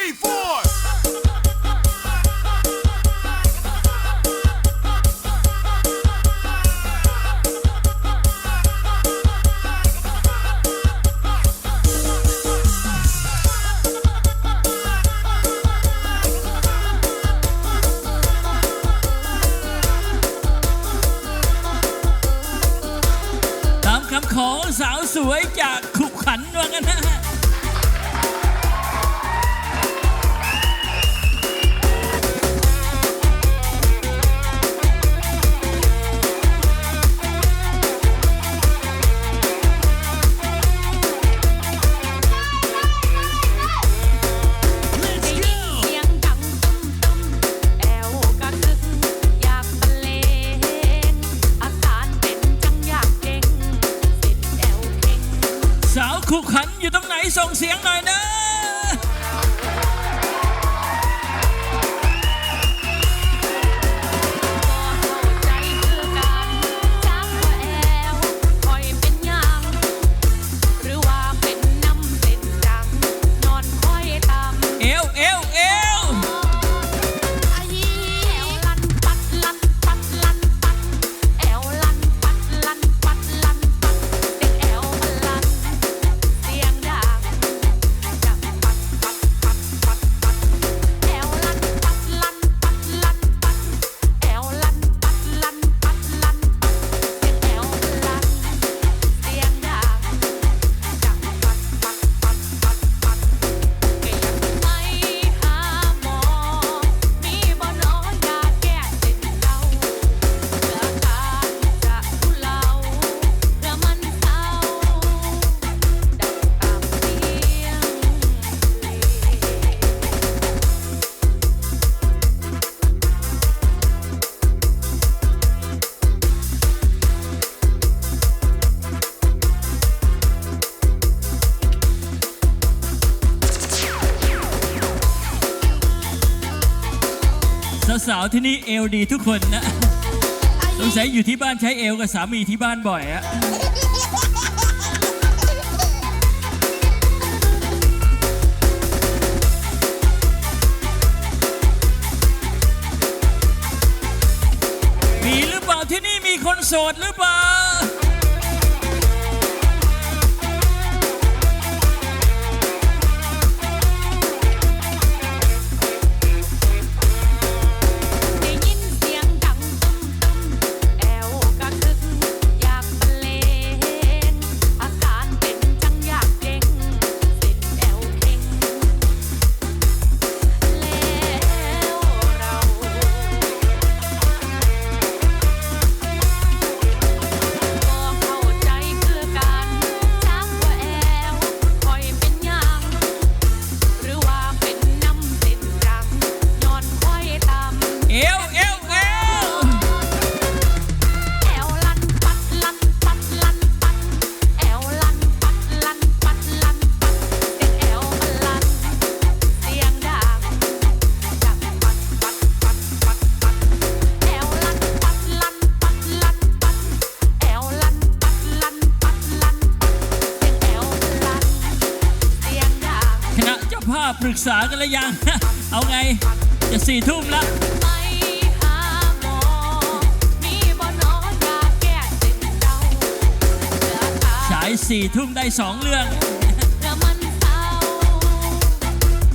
three, four. khám anh xảo สวยจากขุขันว่างั้นนะ สาวๆที่นี่เอวดีทุกคนนะสงสัยอยู่ที่บ้านใช้เอวกับสามีที่บ้านบ่อยอะมีหรือเปล่าที่นี่มีคนโสดหรือเปล่า ษากันหรือยัง เอาไง จะสี่ทุ่มแล้วฉายสี่ทุ่มได้สองเรื่อง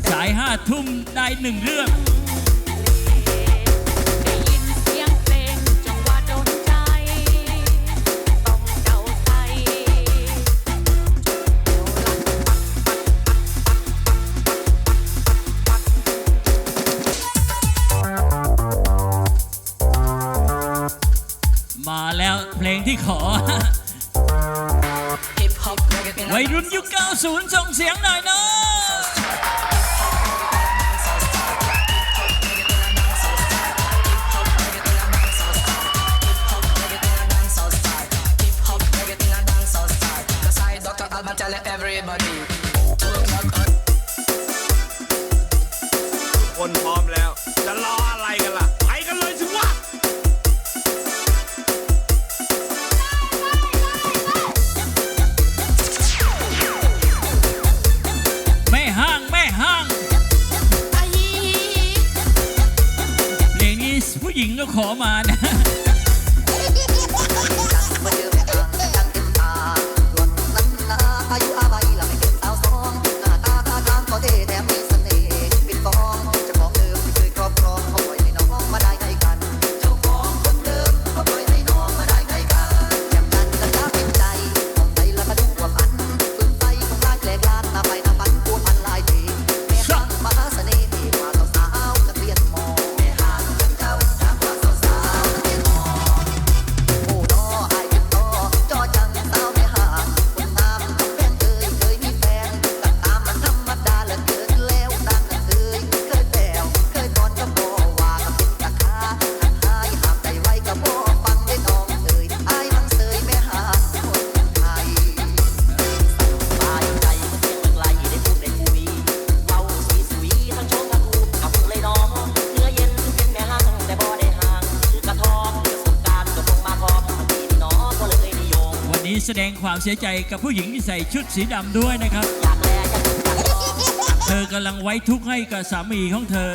ฉายห้าทุ่มได้หนึ่งเรื่อง See, come on. แสดงความเสียใจกับผู้หญิงที่ใส่ชุดสีดำด้วยนะครับ เธอกำลังไว้ทุกข์ให้กับสามีของเธอ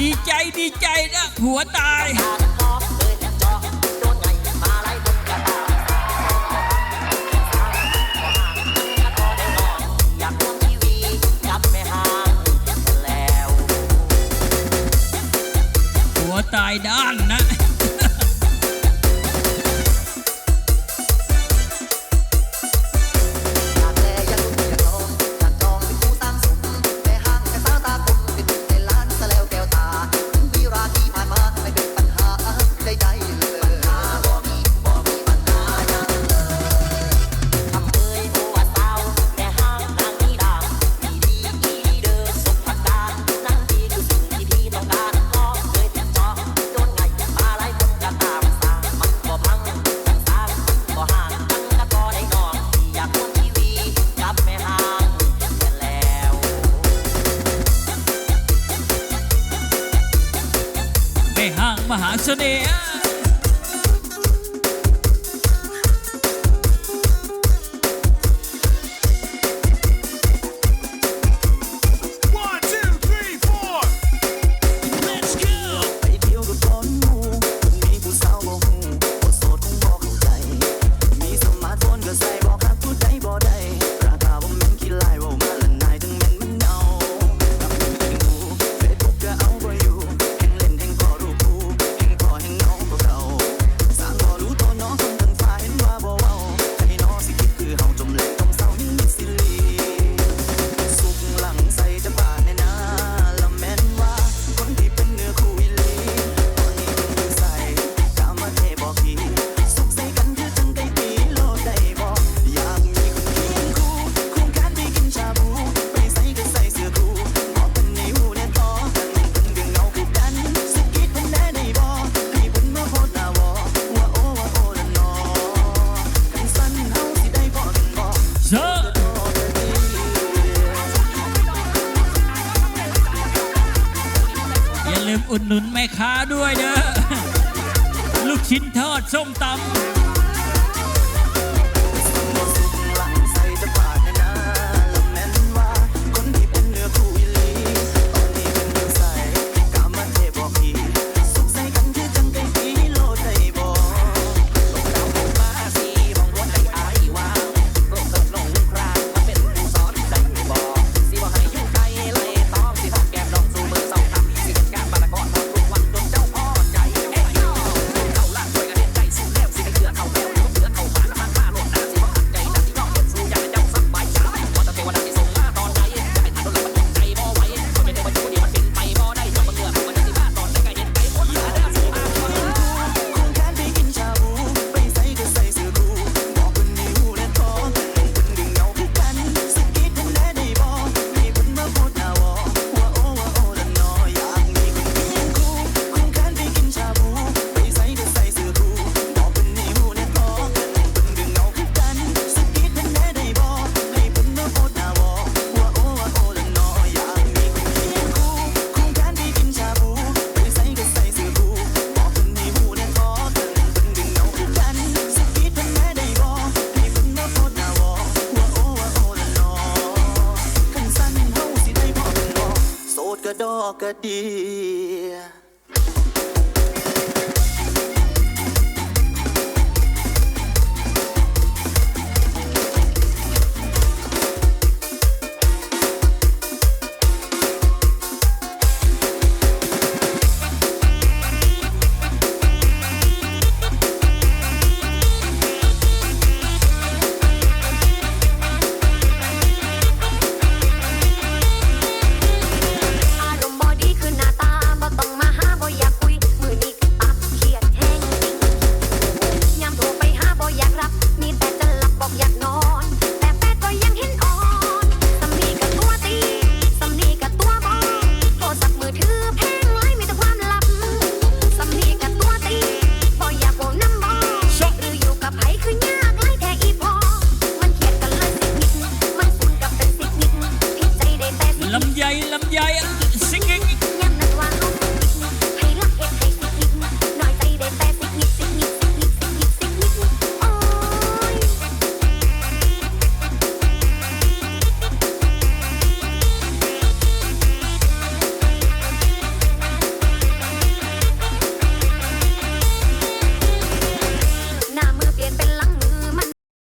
ดีใจดีใจนะผัวตาย ตายด้านนะ มหาเสน่ห์ อุดหนุนแม่ค้าด้วยเด้อลูกชิ้นทอดส้มตำ walk a deep